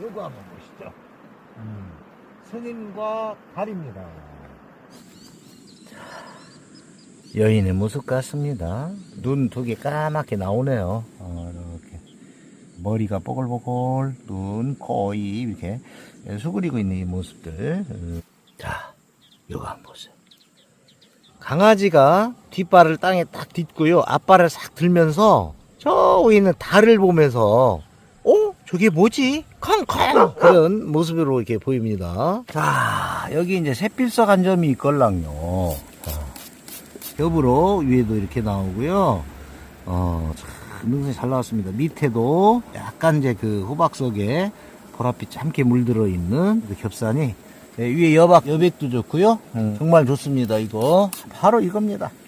요거 한번 보시죠. 음, 스님과 달입니다. 여인의 모습 같습니다. 눈 두 개 까맣게 나오네요. 어, 이렇게. 머리가 뽀글뽀글, 눈, 코, 입, 이렇게 수그리고 있는 이 모습들. 음. 자, 요거 한번 보세요. 강아지가 뒷발을 땅에 딱 딛고요. 앞발을 싹 들면서 저 위에 있는 달을 보면서 어? 저게 뭐지? 康康그런 모습으로 이렇게 보입니다. 자, 여기 이제 새필석 한 점이 있걸랑요. 자, 겹으로 위에도 이렇게 나오고요. 어, 참, 능선이 잘 나왔습니다. 밑에도 약간 이제 그 호박석에 보랏빛 함께 물들어 있는 그 겹산이 네, 위에 여박, 여백도 좋고요. 정말 좋습니다, 이거. 바로 이겁니다. 네.